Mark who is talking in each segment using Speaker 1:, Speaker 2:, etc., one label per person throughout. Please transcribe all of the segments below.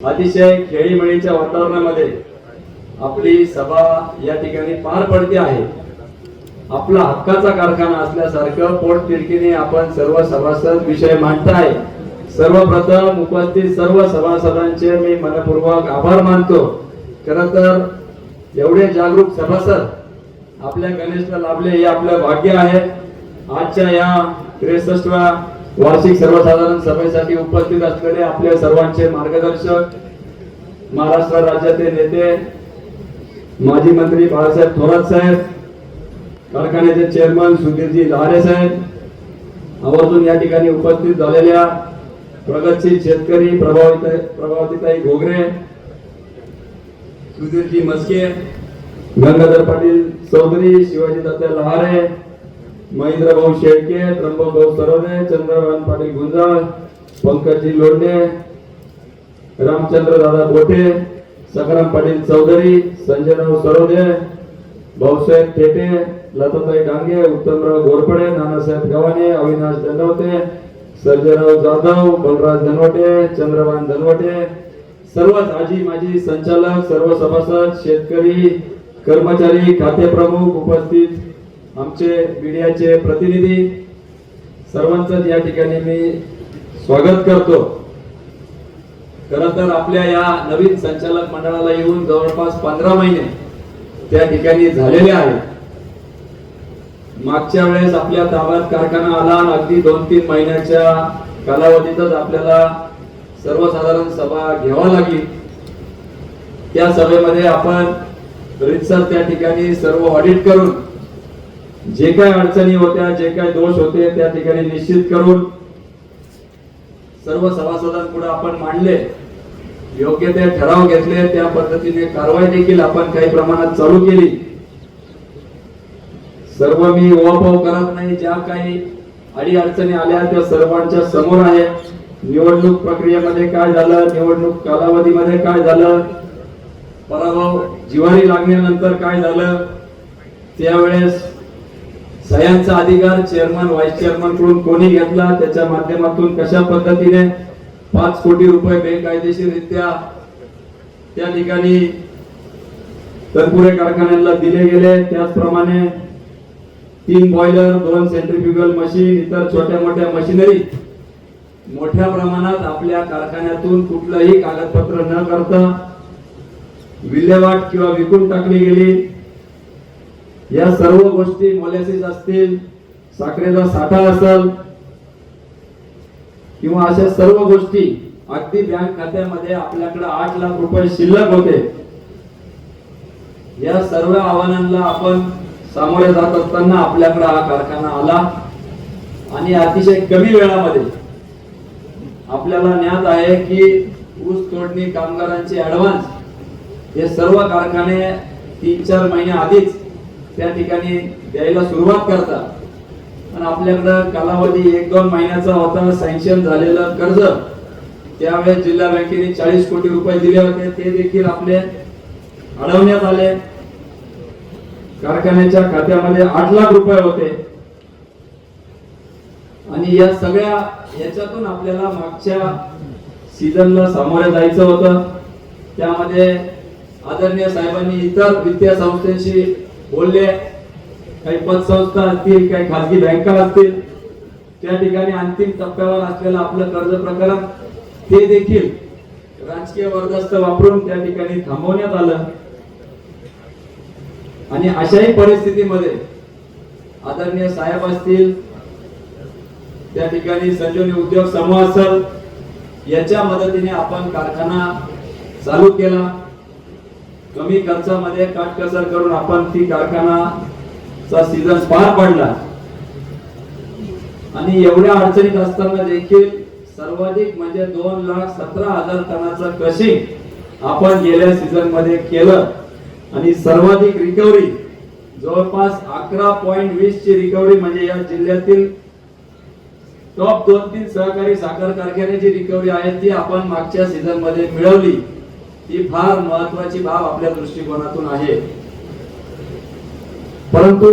Speaker 1: अतिशय खेळीमेळीच्या वातावरणामध्ये आपली सभा या ठिकाणी पार पडते आहे. आपला हक्काचा कारखाना असल्यासारखं पोट तिरकीने आपण सर्व सभासद विषय मांडताय. सर्वप्रथम उपस्थित सर्व सभासदांचे मी मनपूर्वक आभार मानतो. खर तर एवढे जागरूक सभासद आपल्या गणेशला लाभले हे आपलं भाग्य आहे. आजच्या या त्रेसष्टव्या वार्षिक सर्वसाधारण सभेसाठी उपस्थित असलेले आपल्या सर्वांचे मार्गदर्शक महाराष्ट्र राज्याचे नेते माजी मंत्री बाळासाहेब थोरात साहेब कारखान्याचे चेअरमन सुधीरजी लहारे साहेब आवर्जून या ठिकाणी उपस्थित झालेल्या प्रगतशील शेतकरी प्रभावित प्रभावतीताई घोगरे सुधीरजी मस्के गंगाधर पाटील चौधरी शिवाजी दत्त लहारे महेंद्र भाऊ शेळके त्र्यंबक भाऊ सरोदे चंद्रभान पाटील गुंजाळ पंकजी लोंढे रामचंद्र दादा बोठे सखाराम पाटील चौधरी संजयराव सरोदे भाऊसाहेब थेटे लताताई डांगे उत्तमराव घोरपडे नानासाहेब गव्हाणे अविनाश धनवते सर्जराव जाधव बलराज धनवटे चंद्रभान धनवटे सर्वच आजी माजी संचालक सर्व सभासद शेतकरी कर्मचारी खाते प्रमुख उपस्थित आमचे मीडियाचे प्रतिनिधी सर्वांचं या ठिकाणी मी स्वागत करतो. खर तर आपल्या या नवीन संचालक मंडळाला येऊन जवळपास पंधरा महिने त्या ठिकाणी झालेले आहेत. मागच्या वेळेस आपल्या ताब्यात कारखाना आला अगदी दोन तीन महिन्याच्या कालावधीतच आपल्याला सर्वसाधारण सभा घ्यावा लागली. त्या सभेमध्ये आपण रितसर त्या ठिकाणी सर्व ऑडिट करून जे काय अडचणी होत्या जे काय दोष होते त्या ठिकाणी निश्चित करून सर्व सभासदांपुढे आपण मांडले. योग्य ते ठराव घेतले त्या पद्धतीने कारवाई देखील आपण काही प्रमाणात चालू केली. सर्व मी ओवापोव करत नाही ज्या काही अडी अडचणी आल्या त्या सर्वांच्या समोर आहे. निवडणूक प्रक्रियेमध्ये काय झालं निवडणूक कालावधीमध्ये काय झालं पराभव जिवारी लागल्यानंतर काय झालं त्यावेळेस सह्यांचा अधिकार चेअरमन व्हाईस चेअरमनकडून कोणी घेतला? त्याच्या माध्यमातून कशा पद्धतीने पाच कोटी रुपये बेकायदेशीररित्या त्या ठिकाणी तरपुरे कारखान्याला दिले गेले? त्याचप्रमाणे तीन बॉयलर दोन सेंट्रिफ्युगल मशीन इतर छोट्या मोठ्या मशिनरी मोठ्या प्रमाणात आपल्या कारखान्यातून कुठलंही कागदपत्र न करता विल्हेवाट किंवा विकून टाकली गेली. या सर्व गोष्टी मोलॅसिस असतील साखरेचा साठा असेल किंवा अशा सर्व गोष्टी अगदी बँक खात्यामध्ये आपल्याकडे आठ लाख रुपये शिल्लक होते या सर्व आव्हानांना आपण सामोरे जात असताना आपल्याकडे हा कारखाना आला. आणि अतिशय कमी वेळामध्ये आपल्याला ज्ञात आहे की ऊस तोडणी कामगारांचे ऍडव्हान्स हे सर्व कारखाने तीन चार महिने आधीच त्या ठिकाणी द्यायला सुरुवात करतात. पण आपल्याकडं कालावधी एक दोन महिन्याचा होता सँक्शन झालेलं कर्ज. त्यावेळेस जिल्हा बँकेने चाळीस कोटी रुपये दिले होते. ते देखील आपले अडवण्यात आले. कारखान्याच्या खात्यामध्ये आठ लाख रुपये होते. आणि या सगळ्या याच्यातून आपल्याला मागच्या सीझनला सामोरे जायचं होतं. त्यामध्ये आदरणीय साहेबांनी इतर वित्तीय संस्थांशी बोलले काही पतसंस्था असतील काही खासगी बँका असतील त्या ठिकाणी अंतिम टप्प्यावर असलेलं आपलं कर्ज प्रकरण ते देखील राजकीय वर्गस्थ वापरून त्या ठिकाणी थांबवण्यात आलं. आणि अशाही परिस्थितीमध्ये आदरणीय साहेब असतील त्या ठिकाणी संजीवनी उद्योग समूह असेल याच्या मदतीने आपण कारखाना चालू केला. कमी खर्चामध्ये काटकसर करून आपण ती कारखानाचा सीझन पार पडला. आणि एवढ्या अडचणीत असताना देखील सर्वाधिक म्हणजे दोन लाख सतरा हजार टनाचं क्रशिंग आपण गेल्या सीझनमध्ये केलं. आणि सर्वाधिक रिकव्हरी जवळपास अकरा पॉईंट वीस ची रिकव्हरी म्हणजे या जिल्ह्यातील टॉप दोन तीन सहकारी साखर कारखान्याची रिकव्हरी आहे ती आपण मागच्या सीझनमध्ये मिळवली. ही फार महत्वाची बाब आपल्या दृष्टिकोनातून आहे. परंतु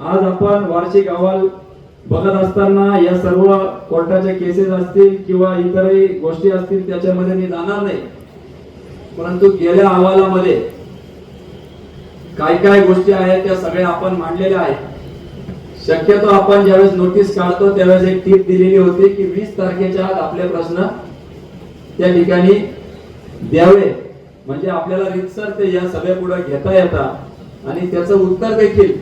Speaker 1: आज आपण वार्षिक अहवाल बघत असताना या सर्व कोर्टाच्या केसेस असतील किंवा इतरही गोष्टी असतील त्याच्यामध्ये मी जाणार नाही. परंतु गेल्या अहवालामध्ये काय काय गोष्टी आहेत त्या सगळ्या आपण मांडलेल्या आहेत. शक्यतो आपण ज्यावेळेस नोटीस काढतो त्यावेळेस एक टीप दिलेली होती की वीस तारखेच्या आत आपले प्रश्न त्या ठिकाणी द्यावे. म्हणजे आपल्याला रितसर ते या सभेपुढे घेता येतात आणि त्याचं उत्तर देखील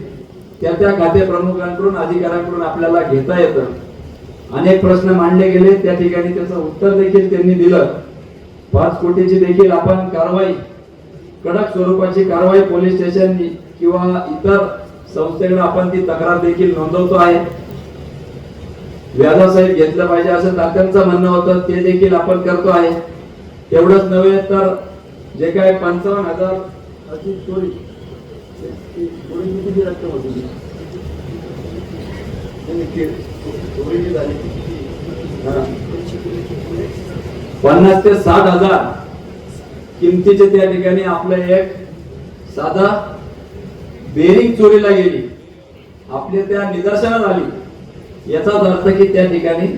Speaker 1: त्या त्या खाते प्रमुखांकडून अधिकाऱ्यांकडून आपल्याला घेता येतं. अनेक प्रश्न मांडले गेले त्या ठिकाणी त्याचं उत्तर देखील त्यांनी दिलं. पाच कोटीची देखील आपण कारवाई कडक स्वरूपाची कारवाई पोलीस स्टेशन किंवा इतर संस्थेकडे आपण ती तक्रार देखील नोंदवतो आहे. व्याजासहित घेतलं पाहिजे असं तात्यांचं म्हणणं होतं ते देखील आपण करतो आहे. एवढंच नव्हे तर जे काय पंचावन्न हजार अशी चोरी चोरीची किती रक्कम होती? चोरीची झाली. पन्नास ते साठ हजार किमतीचे त्या ठिकाणी आपलं एक साधा बेरिंग चोरीला गेली. आपले त्या निदर्शनात आली याचाच अर्थ की त्या ठिकाणी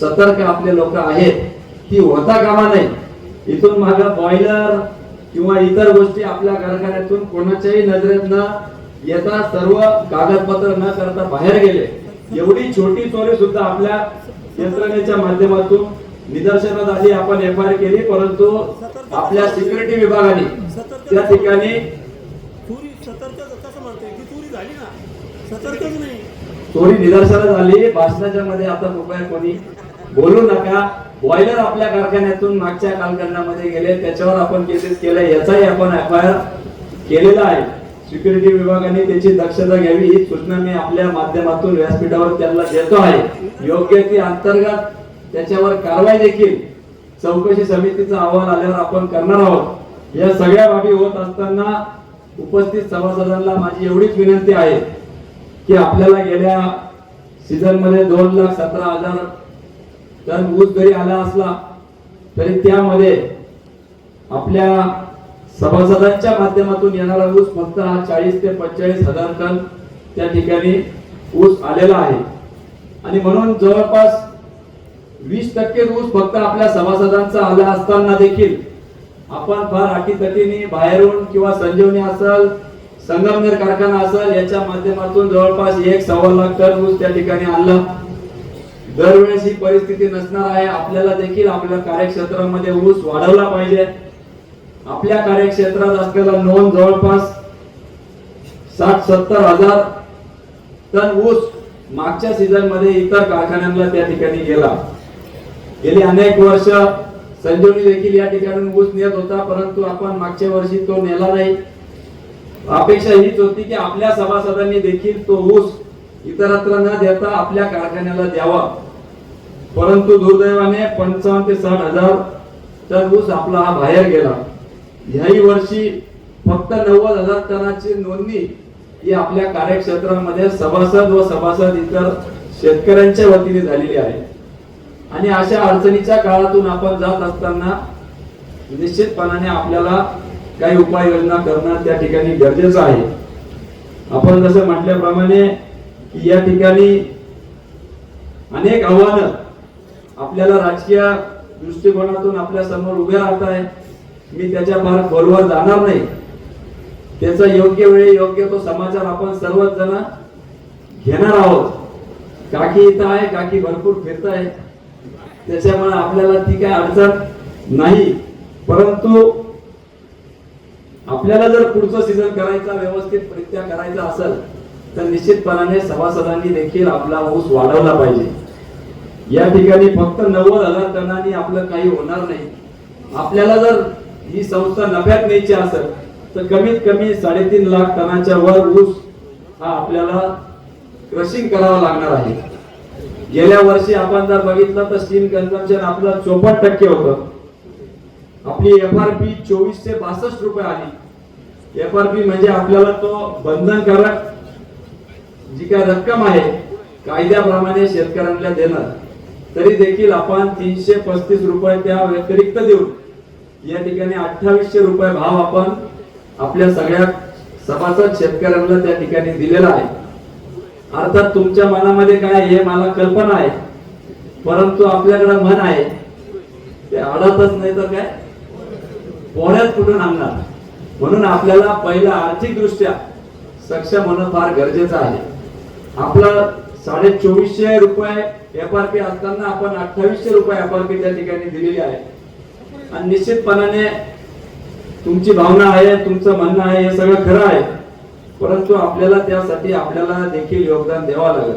Speaker 1: सतर्क आपले लोक आहेत. ती होता कामा नाही इथून माग बॉयलर किंवा इतर गोष्टी आपल्या कारखान्यातून कोणाच्याही नजरेत न येता सर्व कागदपत्र न करता बाहेर गेले एवढी छोटी चोरी सुद्धा आपल्या यंत्रणेच्या माध्यमातून निदर्शनात आली आपण एफ आय आर केली परंतु आपल्या सिक्युरिटी विभागाने त्या ठिकाणी
Speaker 2: चोरी
Speaker 1: निदर्शनात आली भाषणाच्या मध्ये आता कृपया कोणी बोलू नका. बॉयलर आपल्या कारखान्यातून मागच्या कालखंडामध्ये गेले. त्याच्यावर आपण केसेस केलं याचाही आपण एफ आय आर केलेला आहे. सिक्युरिटी विभागाने त्याची दक्षता घ्यावी. ही सूचना मी आपल्या माध्यमातून व्यासपीठावर त्यांना देतो आहे. योग्य ती अंतर्गत त्याच्यावर कारवाई देखील चौकशी समितीचा अहवाल आल्यावर आपण करणार आहोत. या सगळ्या बाबी होत असताना उपस्थित सभासदांना माझी एवढीच विनंती आहे की आपल्याला गेल्या सीझनमध्ये दोन लाख सतरा हजार टन ऊस जरी आला असला तरी त्यामध्ये आपल्या सभासदांच्या माध्यमातून येणारा ऊस फक्त हा चाळीस ते पंचेचाळीस हजार टन त्या ठिकाणी ऊस आलेला आहे. आणि म्हणून जवळपास वीस टक्के ऊस फक्त आपल्या सभासदांचा आला असताना देखील आपण फार अटीतटीने बाहेरून किंवा संजीवनी असल संगमनेर कारखाना असेल याच्या माध्यमातून जवळपास एक सव्वा लाख टन ऊस त्या ठिकाणी आणला. दरवेळेस ही परिस्थिती नसणार आहे. आपल्याला देखील आपल्या कार्यक्षेत्रामध्ये ऊस वाढवला पाहिजे. आपल्या कार्यक्षेत्रात असलेला लोन जवळपास साठ सत्तर हजार टन ऊस मागच्या सीझनमध्ये इतर कारखान्यांना त्या ठिकाणी गेला. गेली अनेक वर्ष संजीवनी देखील या ठिकाणी ऊस नेत होता परंतु आपण मागच्या वर्षी तो नेला नाही. अपेक्षा हीच होती की आपल्या सभासदांनी देखील तो ऊस इतरत्र न देता आपल्या कारखान्याला द्यावा. परंतु दुर्दैवाने पंचावन्न ते साठ हजार टन ऊस आपला हा बाहेर गेला. ह्याही वर्षी फक्त नव्वद हजार टनाची नोंदणी ही आपल्या कार्यक्षेत्रामध्ये सभासद व सभासद इतर शेतकऱ्यांच्या वतीने झालेली आहे. आणि अशा अडचणीच्या काळातून आपण जात असताना निश्चितपणाने आपल्याला काही उपाययोजना करणं त्या ठिकाणी गरजेचं आहे. आपण जसं म्हटल्याप्रमाणे की या ठिकाणी अनेक आव्हानं आपल्याला राजकीय दृष्टिकोनातून आपल्यासमोर उभे राहत आहे मी त्याच्या फार खोलवर जाणार नाही. त्याचा योग्य वेळी योग्य तो समाचार आपण सर्वच जण घेणार आहोत. काकी इथं आहे काकी भरपूर फिरत आहे त्याच्यामुळे आपल्याला ती काय अडचण नाही. परंतु आपल्याला जर पुढचं सीझन करायचा व्यवस्थितरित्या करायचा असेल तर निश्चितपणाने सभासदांनी देखील आपला ऊस वाढवला पाहिजे. या ठिकाणी फक्त नव्वद हजार टनांनी आपलं काही होणार नाही. आपल्याला जर ही संस्था नफ्यात न्यायची असेल तर कमीत कमी साडेतीन लाख टनाच्या वर ऊस हा आपल्याला क्रशिंग करावा लागणार आहे. गेल्या वर्षी आपण जर बघितलं तर स्टीम कन्झम्पशन आपलं चोपन्न टक्के होतं. आपली एफ आर पी चोवीसशे बासष्ट रुपये आली. एफ आर पी म्हणजे आपल्याला तो बंधनकारक जी काय रक्कम आहे कायद्याप्रमाणे शेतकऱ्यांना देणार तरी देखील आपण तीनशे पस्तीस रुपये त्या व्यतिरिक्त देऊन या ठिकाणी अठ्ठावीसशे रुपये भाव आपण आपल्या सगळ्या सभासद शेतकऱ्यांना त्या ठिकाणी दिलेला आहे. अर्थात तुमच्या मनामध्ये काय हे मला कल्पना आहे. परंतु आपल्याकडे मन आहे. ते अडतच नाही तर काय? पोहण्यात कुठून आणणार म्हणून आपल्याला पहिला आर्थिक दृष्ट्या सक्षम होणं फार गरजेचं आहे. आपलं साडे चोवीसशे रुपये एफ आर पी असताना आपण अठ्ठावीसशे रुपये एफ आर पी त्या ठिकाणी दिलेली आहे. आणि निश्चितपणाने तुमची भावना आहे तुमचं म्हणणं आहे हे सगळं खरं आहे. परंतु आपल्याला त्यासाठी आपल्याला देखील योगदान द्यावं लागेल.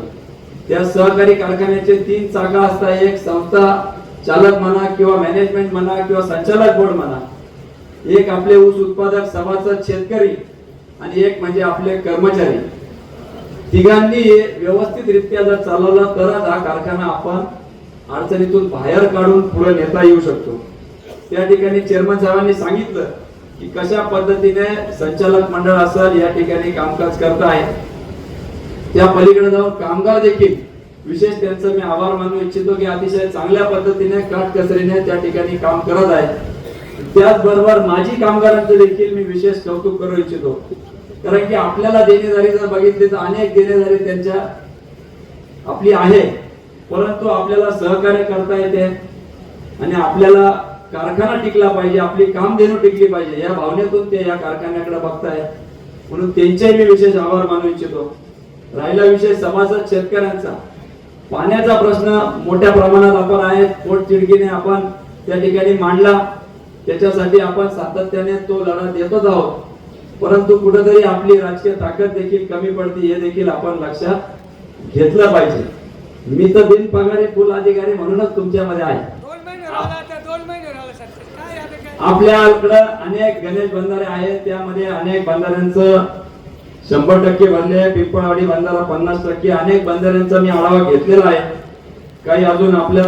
Speaker 1: त्या सहकारी कारखान्याचे तीन चाका असतात. एक संस्था चालक म्हणा किंवा मॅनेजमेंट म्हणा किंवा संचालक बोर्ड म्हणा. एक आपले ऊस उत्पादक सभासद शेतकरी आणि एक म्हणजे आपले कर्मचारी. तिघांनी व्यवस्थितरित्या जर चालवला तरच हा कारखाना आपण अडचणीतून बाहेर काढून पुढे नेता येऊ शकतो. त्या ठिकाणी चेअरमन साहेबांनी सांगितलं की कशा पद्धतीने संचालक मंडळ असेल या ठिकाणी कामकाज करत आहे. त्या पलीकडे जाऊन कामगार देखील विशेष त्यांचं मी आभार मानू इच्छितो की अतिशय चांगल्या पद्धतीने काटकसरीने त्या ठिकाणी काम करत आहे त्याचबरोबर माजी कामगारांचं देखील मी विशेष कौतुक करू इच्छितो. कारण की आपल्याला देणेदारी जर बघितली तर अनेक देणेदारी त्यांच्या आपली आहे. परंतु आपल्याला सहकार्य करता येते आणि आपल्याला कारखाना टिकला पाहिजे आपली कामधेनू टिकली पाहिजे या भावनेतून ते या कारखान्याकडे बघताय म्हणून त्यांचे मी विशेष आभार मानू इच्छितो. राहिला विषय समाजात शेतकऱ्यांचा. पाण्याचा प्रश्न मोठ्या प्रमाणात आपण आहे पोटचिडकीने आपण त्या ठिकाणी मांडला. त्याच्यासाठी आपण सातत्याने तो लढा देतच आहोत. परंतु कुठेतरी आपली राजकीय ताकद देखील कमी पडते हे देखील आपण लक्षात घेतलं पाहिजे. मी तर बिनपगारी फुल अधिकारी म्हणूनच तुमच्यामध्ये आहे. आपल्याकडं अनेक गणेश बंधारे आहेत त्यामध्ये अनेक बंधाऱ्यांचं शंभर टक्के भरले पिंपळवाडी बंधारा पन्नास टक्के अनेक बंधाऱ्यांचा मी आढावा घेतलेला आहे. काही अजून आपल्या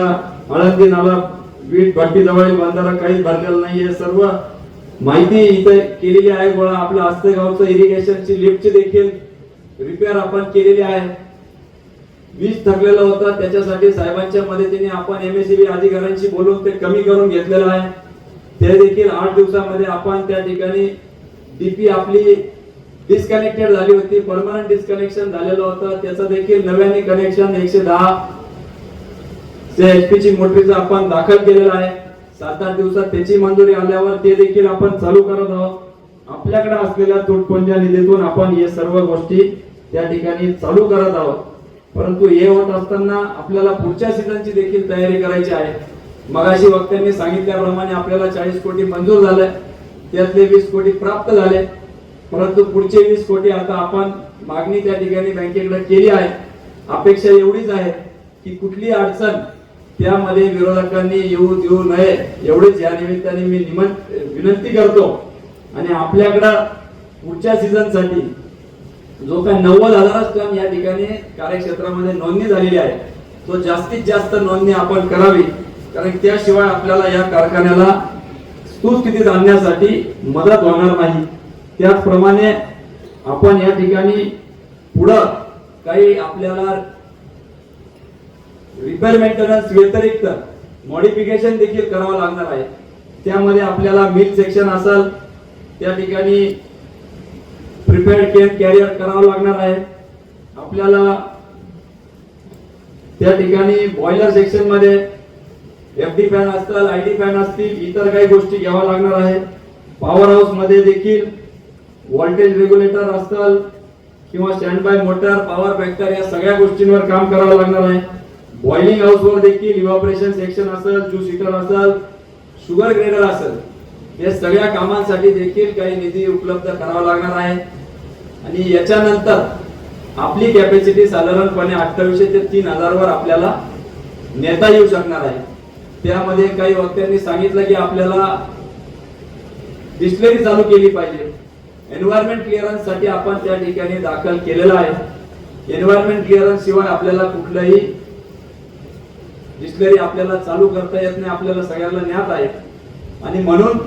Speaker 1: आळंदी नाला वीट भट्टी जवळील बंधारा काही भरलेला नाहीये सर्व माहिती इथे केलेली आहे गोळा आपल्या आस्तेगावचं इरिगेशनची लिफ्टची देखील रिपेअर आपण केलेली आहे. वीज थकलेला होता त्याच्यासाठी साहेबांच्या मदतीने आपण एमएससीबी अधिकाऱ्यांशी बोलून ते कमी करून घेतलेलं आहे. ते देखील आठ दिवसामध्ये आपण त्या ठिकाणी डीपी आपली डिस्कनेक्टेड झाली होती परमनंट डिस्कनेक्शन झालेलं होतं. त्याचं देखील नव्याने कनेक्शन एकशे दहा एचपी ची मोटरीचं आपण दाखल केलेलं आहे. सात आठ दिवसात त्याची मंजुरी आल्यावर ते देखील आपण चालू करत आहोत. आपल्याकडे असलेल्या तुटपुंजा निधीतून आपण हे सर्व गोष्टी त्या ठिकाणी चालू करत आहोत. परंतु हे होत असताना आपल्याला पुढच्या सीझनची देखील तयारी करायची आहे. मगाशी वक्त्यांनी सांगितल्याप्रमाणे आपल्याला चाळीस कोटी मंजूर झालंय त्यातले वीस कोटी प्राप्त झाले. परंतु पुढचे वीस कोटी आता आपण मागणी त्या ठिकाणी बँकेकडे केली आहे. अपेक्षा एवढीच आहे की कुठली अडचण त्यामध्ये विरोधकांनी येऊ देऊ नये एवढेच या निमित्ताने मी निमंत विनंती करतो. आणि आपल्याकडं पुढच्या सीझनसाठी जो काही नव्वद हजारच टन या ठिकाणी कार्यक्षेत्रामध्ये नोंदणी झालेली आहे तो जास्तीत जास्त नोंदणी आपण करावी. कारण त्याशिवाय आपल्याला या कारखान्याला सुस्थितीत आणण्यासाठी मदत होणार नाही. त्याचप्रमाणे आपण या ठिकाणी पुढं काही आपल्याला रिपेअर मेंटेनन्स व्यतिरिक्त मॉडिफिकेशन देखील करावं लागणार आहे. त्यामध्ये आपल्याला मिल सेक्शन असेल त्या ठिकाणी प्रिपेअर्ड केअर कॅरियर करावं लागणार आहे. आपल्याला त्या ठिकाणी बॉयलर सेक्शनमध्ये एफ डी फॅन असतील आय डी फॅन असतील इतर काही गोष्टी घ्याव्या लागणार आहे. पॉवर हाऊसमध्ये देखील व्होल्टेज रेग्युलेटर असतील किंवा standby motor power factor या सगळ्या गोष्टींवर काम करावं लागणार आहे. बॉइलिंग हाऊस वर देखील इव्हॉपरेशन सेक्शन असेल ज्यूस हिटर असेल शुगर ग्रेडर असेल या सगळ्या कामांसाठी देखील काही निधी उपलब्ध करावा लागणार आहे. आणि याच्यानंतर आपली कॅपॅसिटी साधारणपणे अठ्ठावीसशे ते तीन हजार वर आपल्याला नेता येऊ शकणार आहे. त्यामध्ये काही वक्त्यांनी सांगितलं की आपल्याला डिस्प्लेरी चालू केली पाहिजे. एन्व्हायरमेंट क्लिअरन्ससाठी आपण त्या ठिकाणी दाखल केलेला आहे. एन्व्हायरमेंट क्लिअरन्स शिवाय आपल्याला कुठलंही डिक्शनरी आपल्याला चालू करता येत नाही आपल्याला सगळ्यांना ज्ञात आहे. आणि म्हणून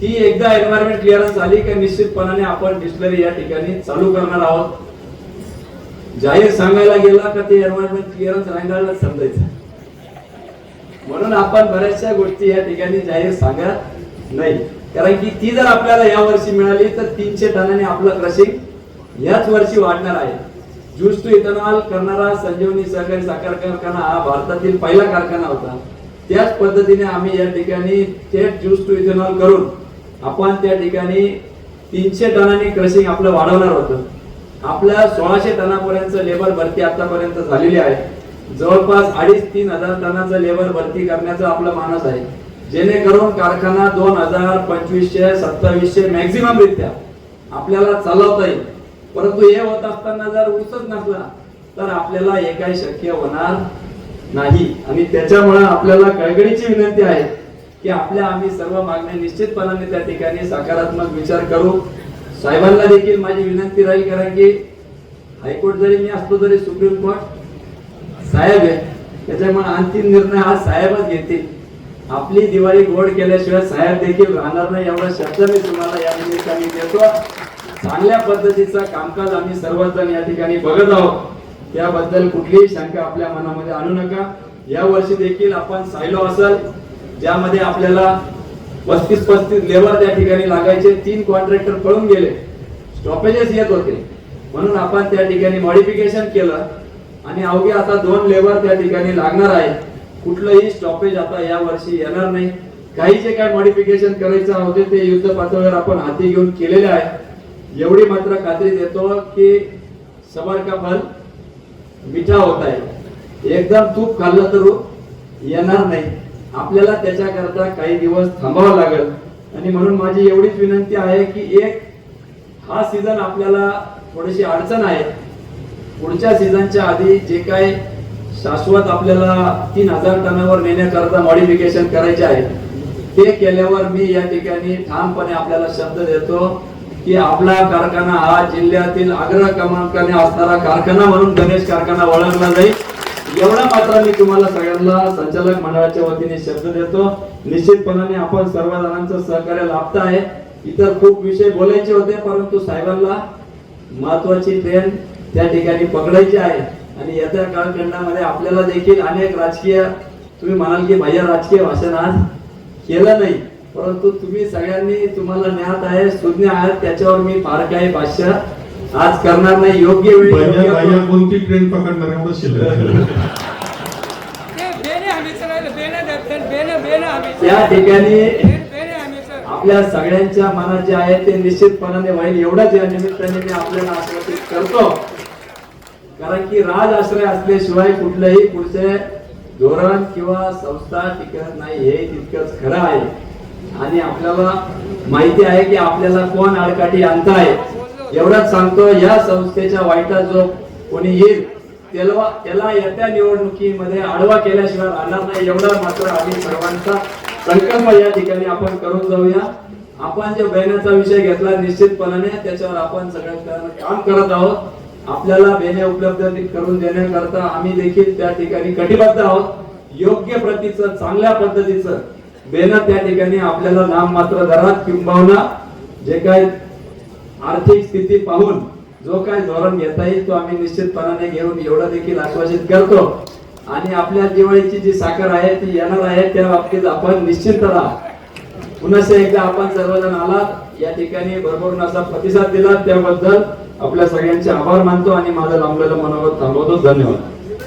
Speaker 1: ती एकदा एन्व्हायरमेंट क्लिअरन्स आली की निश्चितपणाने आपण डिक्शनरी या ठिकाणी चालू करणार आहोत. जाहीर सांगायला गेला का ते एन्व्हायरमेंट क्लिअरन्स रांगायला समजायचं म्हणून आपण बऱ्याचशा गोष्टी या ठिकाणी जाहीर सांगत नाही. कारण की ती जर आपल्याला या वर्षी मिळाली तर तीनशे टनाने आपलं क्रशिंग याच वर्षी वाढणार आहे. ज्यूस टू इथेनॉल करणारा संजीवनी सहकारी साखर कारखाना हा भारतातील पहिला कारखाना होता. त्याच पद्धतीने आम्ही या ठिकाणी थेट ज्यूस टू इथेनॉल करून आपण त्या ठिकाणी तीनशे टनानी क्रशिंग आपलं वाढवणार होतं. आपल्या सोळाशे टनापर्यंत लेबर भरती आतापर्यंत झालेली आहे. जवळपास अडीच तीन हजार टनाचं लेबर भरती करण्याचा आपलं मानस आहे. जेणेकरून कारखाना दोन हजार पंचवीसशे सत्तावीसशे मॅक्झिमम रित्या आपल्याला चालवता येईल. परंतु हे होत असताना जर ऊसच नसला तर आपल्याला हे काही शक्य होणार नाही. आणि त्याच्यामुळे आपल्याला कळकळीची विनंती आहे की आपल्या आम्ही सर्व मागण्या निश्चितपणाने त्या ठिकाणी सकारात्मक विचार करू. साहेबांना देखील माझी विनंती राहील कारण की हायकोर्ट जरी मी असतो तरी सुप्रीम कोर्ट साहेब आहे त्याच्यामुळे अंतिम निर्णय हा साहेबच घेतील. आपली दिवाळी गोड केल्याशिवाय साहेब देखील राहणार नाही एवढा शब्द मी तुम्हाला या निमित्ताने देतो. चांगल्या पद्धतीचं कामकाज आम्ही सर्वजण या ठिकाणी बघत आहोत. त्याबद्दल कुठलीही शंका आपल्या मनामध्ये आणू नका. या वर्षी देखील आपण सायलो असल ज्यामध्ये आपल्याला पस्तीस पस्तीस लेबर त्या ठिकाणी लागायचे. तीन कॉन्ट्रॅक्टर पळून गेले. स्टॉपेजेस येत होते. म्हणून आपण त्या ठिकाणी मॉडिफिकेशन केलं. आणि अवघे आता दोन लेबर त्या ठिकाणी लागणार आहे कुठलंही स्टॉपेज आता या वर्षी येणार नाही. काही जे काय मॉडिफिकेशन करायचं होते ते युद्ध पातळीवर आपण हाती घेऊन केलेले आहे. एवढी मात्र खात्री देतो की सबर का फल मिठा होत आहे. एकदम तूप खाल्लं तर येणार नाही. आपल्याला त्याच्याकरता काही दिवस थांबावं लागेल. आणि म्हणून माझी एवढीच विनंती आहे की एक हा सीझन आपल्याला थोडीशी अडचण आहे. पुढच्या सीझनच्या आधी जे काय शाश्वत आपल्याला तीन हजार टनावर नेण्याकरता मॉडिफिकेशन करायचे आहे ते केल्यावर मी या ठिकाणी ठामपणे आपल्याला शब्द देतो. की आपला कारखाना हा जिल्ह्यातील अग्र क्रमांकाने असणारा कारखाना म्हणून गणेश कारखाना ओळखला जाईल. एवढा मात्र मी तुम्हाला सगळ्यांना संचालक मंडळाच्या वतीने शब्द देतो. निश्चितपणाने आपण सर्व जणांचं सहकार्य लाभत आहे. इतर खूप विषय बोलायचे होते परंतु साहेबांना महत्वाची ट्रेन त्या ठिकाणी पकडायची आहे. आणि येत्या कालखंडामध्ये आपल्याला देखील अनेक राजकीय तुम्ही म्हणाल की भैया राजकीय भाषण आज केलं नाही. परंतु तुम्ही सगळ्यांनी तुम्हाला ज्ञात आहे सुज्ञ आहात त्याच्यावर मी फार काही भाष्य आज करणार नाही. योग्य वेळी
Speaker 3: भैया
Speaker 1: योग्य
Speaker 3: भैया कोणती ट्रेन पकडणार एवढं शिल्लक
Speaker 1: त्या ठिकाणी आपल्या सगळ्यांच्या मनात जे आहे ते निश्चितपणाने होईल एवढंच या निमित्ताने मी आपल्याला आश्वासित करतो. कारण की राज आश्रय असल्याशिवाय कुठलंही पुढचे धोरण किंवा संस्था टिकत नाही हे तितकंच खरं आहे. आणि आपल्याला माहिती आहे की आपल्याला कोण आडकाठी आणताय. आहे सांगतो या संस्थेच्या वाईटात जो कोणी येईल त्याला त्याला येत्या निवडणुकीमध्ये आडवा केल्याशिवाय राहणार नाही एवढा मात्र आम्ही सर्वांचा संकल्प या ठिकाणी आपण करून जाऊया. आपण जे बेण्याचा विषय घेतला निश्चितपणाने त्याच्यावर आपण सगळ्या काम करत आहोत. आपल्याला बेण्या उपलब्ध करून देण्याकरता आम्ही देखील त्या ठिकाणी कटिबद्ध आहोत. योग्य प्रतीचं चांगल्या पद्धतीचं बेनं त्या ठिकाणी आपल्याला नाम मात्र दरात किंबहुना जे काय आर्थिक स्थिती पाहून जो काय धोरण घेता येईल तो आम्ही निश्चितपणाने घेऊन एवढं देखील आश्वासित करतो. आणि आपल्या दिवाळीची जी साखर आहे ती येणार आहे त्या बाबतीत आपण निश्चिंत राहा. पुन्हा एकदा आपण सर्वजण आलात या ठिकाणी भरभरून असा प्रतिसाद दिला त्याबद्दल आपल्या सगळ्यांचे आभार मानतो आणि माझं लांबलेलं मनोगत थांबवतो. धन्यवाद.